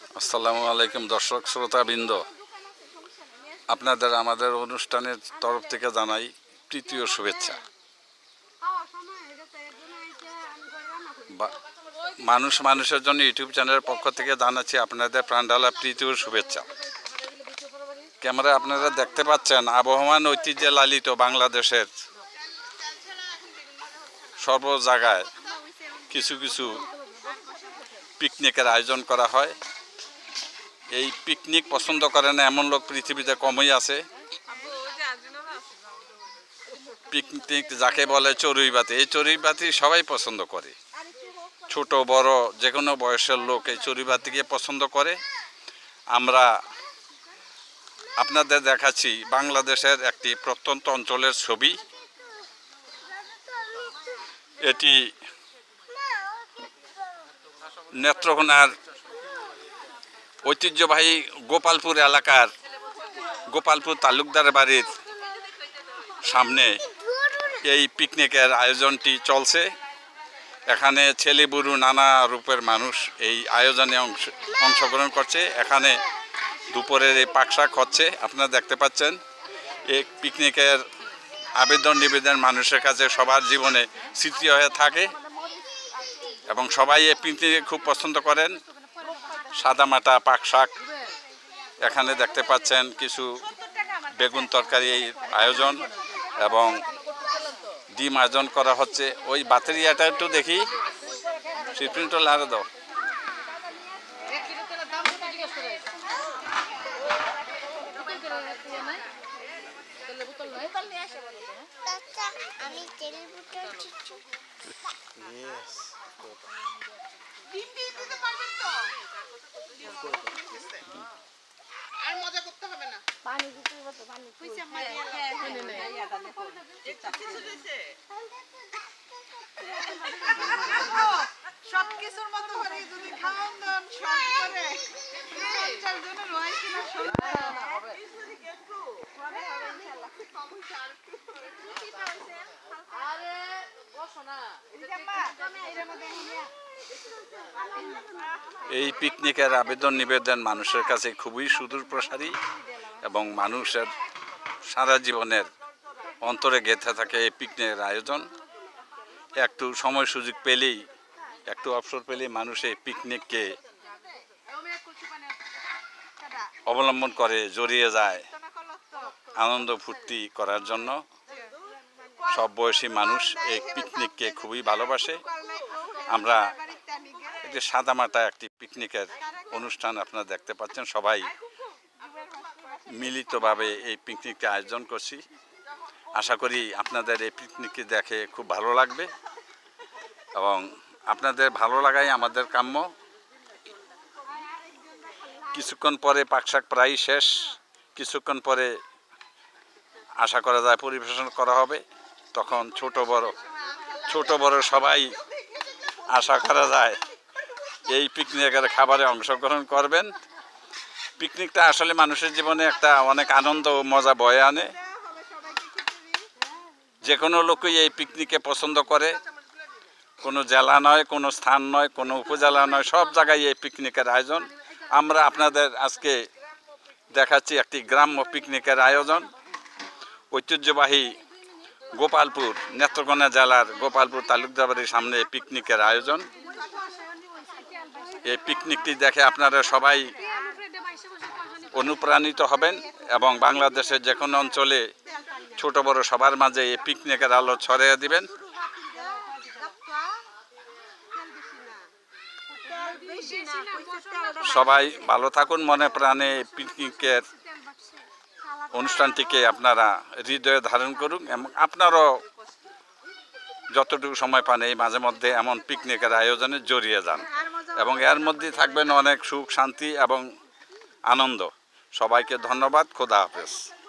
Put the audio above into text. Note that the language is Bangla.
আসসালামু আলাইকুম দর্শক শ্রোতাবৃন্দ। আপনাদের আমাদের অনুষ্ঠানের তরফ থেকে জানাই তৃতীয় শুভেচ্ছা। মানুষ মানুষের জন্য ইউটিউব চ্যানেলের পক্ষ থেকে জানাচ্ছি আপনাদের প্রাণডালা তৃতীয় শুভেচ্ছা। ক্যামেরা আপনারা দেখতে পাচ্ছেন আবহমান ঐতিহ্যে লালিত বাংলাদেশের সর্ব জায়গায় কিছু কিছু পিকনিকের আয়োজন করা হয়। এই পিকনিক পছন্দ করে না, এমন লোক পৃথিবীতে কমই আছে। পিকনিক যাকে বলে চড়ুইবাতি, এই চড়ুইবাতি সবাই পছন্দ করে। ছোট, বড় যে কোনো বয়সের লোক এই চড়ুইবাতিকে পছন্দ করে। আমরা আপনাদের দেখাচ্ছি বাংলাদেশের একটি প্রত্যন্ত অঞ্চলের ছবি। এটি নেত্রকোনার ঐতিহ্যবাহী গোপালপুর এলাকার গোপালপুর তালুকদার বাড়ির সামনে এই পিকনিকের আয়োজনটি চলছে। এখানে ছেলে বুড়ো নানা রূপের মানুষ এই আয়োজনে অংশ অংশগ্রহণ করছে। এখানে দুপুরের এই পাকশাক হচ্ছে। আপনারা দেখতে পাচ্ছেন এই পিকনিকের আবেদন নিবেদন মানুষের কাছে সবার জীবনে স্মৃতি হয়ে থাকে এবং সবাই এই পিকনিক খুব পছন্দ করেন। সাদামাটা পাক শাক এখানে দেখতে পাচ্ছেন কিছু বেগুন তরকারি আয়োজন এবং ডিম আয়োজন করা হচ্ছে। ওই বাতেরিয়াটা একটু দেখি। সিপ্রিনটা লাড়ে দাও। চাচা আমি তেল বোতল চিচু আর মজা করতে হবে না পানি দিতে হবে তো পানি সব কিছুর মতো করে যদি খাওয়ান দাওয়ান সব করে পঞ্চাশ জনের রয় কিনা এই পিকনিকের আবেদন নিবেদন মানুষের কাছে খুবই সুদূর প্রসারী এবং মানুষের সারা জীবনের অন্তরে গেঁথে থাকে এই পিকনিকের আয়োজন। একটু সময় সুযোগ পেলেই, একটু অবসর পেলেই মানুষ এই পিকনিককে অবলম্বন করে, জড়িয়ে যায় আনন্দ ফুর্তি করার জন্য। সব বয়সী মানুষ এই পিকনিককে খুবই ভালোবাসে। আমরা একটি সাদামাটা একটি পিকনিকের অনুষ্ঠান আপনারা দেখতে পাচ্ছেন। সবাই মিলিতভাবে এই পিকনিককে আয়োজন করছি। আশা করি আপনাদের এই পিকনিকটি দেখে খুব ভালো লাগবে এবং আপনাদের ভালো লাগাই আমাদের কাম্য। কিছুক্ষণ পরে পাকশাক প্রায় শেষ। কিছুক্ষণ পরে আশা করা যায় পরিবেশন করা হবে। তখন ছোট বড় ছোট বড় সবাই আশা করা যায় এই পিকনিকের খাবারে অংশগ্রহণ করবেন। পিকনিকটা আসলে মানুষের জীবনে একটা অনেক আনন্দ ও মজা বয়ে আনে। যে কোনো লোকই এই পিকনিকে পছন্দ করে। কোনো জেলা নয়, কোনো স্থান নয়, কোনো উপজেলা নয়, সব জায়গায় এই পিকনিকের আয়োজন। আমরা আপনাদের আজকে দেখাচ্ছি একটি গ্রাম্য পিকনিকের আয়োজন। ঐতিহ্যবাহী গোপালপুর, নেত্রকোনা জেলার গোপালপুর তালুকদার বাড়ির সামনে পিকনিকের আয়োজন। এই পিকনিকটি দেখে আপনারা সবাই অনুপ্রাণিত হবেন এবং বাংলাদেশের যে কোনো অঞ্চলে ছোট বড় সবার মাঝে এই পিকনিকের আলো ছড়িয়ে দিবেন। সবাই ভালো থাকুন, মনে প্রাণে পিকনিকের অনুষ্ঠানটিকে আপনারা হৃদয়ে ধারণ করুন এবং আপনারাও যতটুকু সময় পান এই মাঝে মধ্যে এমন পিকনিকের আয়োজনে জড়িয়ে যান। এবং এর মধ্যে থাকবেন অনেক সুখ শান্তি এবং আনন্দ। সবাইকে ধন্যবাদ খোদা হাফেজ।